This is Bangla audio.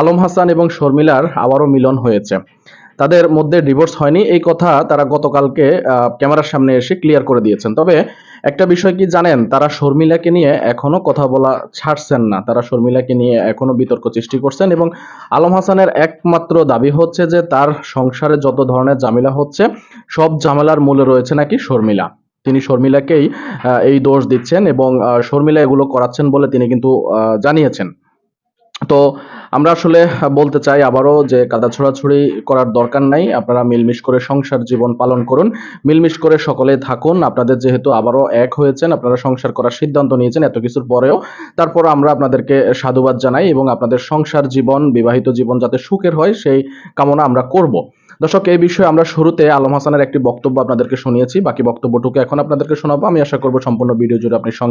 আলম হাসান এবং শর্মিলার আবারও মিলন হয়েছে। তাদের মধ্যে ডিভোর্স হয়নি। এই কথা তারা গতকালকে ক্যামেরার সামনে এসে ক্লিয়ার করে দিয়েছেন। তবে একটা বিষয় কি জানেন? তারা শর্মিলাকে নিয়ে এখনও কথা বলা ছাড়ছেন না। তারা শর্মিলাকে নিয়ে এখনও বিতর্ক সৃষ্টি করছেন এবং আলম হাসানের একমাত্র দাবি হচ্ছে যে তার সংসারে যত ধরনের ঝামেলা হচ্ছে, সব ঝামেলার মূলে রয়েছে নাকি শর্মিলা। তিনি শর্মিলাকেই এই দোষ দিচ্ছেন এবং শর্মিলা এগুলো করাচ্ছেন বলে তিনি কিন্তু জানিয়েছেন। তো আমরা আসলে বলতে চাই আবারও যে কাদা ছোড়াছুড়ি করার দরকার নাই। আপনারা মিলমিশ করে সংসার জীবন পালন করুন। মিলমিশ করে সকলে থাকুন। আপনাদের যেহেতু আবারও এক হয়েছেন, আপনারা সংসার করার সিদ্ধান্ত নিয়েছেন এত কিছুর পরেও। তারপর আমরা আপনাদেরকে সাধুবাদ জানাই এবং আপনাদের সংসার জীবন, বিবাহিত জীবন যাতে সুখের হয়, সেই কামনা আমরা করব। দর্শক, এই বিষয়ে আমরা শুরুতে আলম হাসানের একটি বক্তব্য আপনাদেরকে শুনিয়েছি। বাকি বক্তব্যটুকু এখন আপনাদেরকে শোনাবো। আমি আশা করব সম্পূর্ণ ভিডিও জুড়ে আপনি সঙ্গে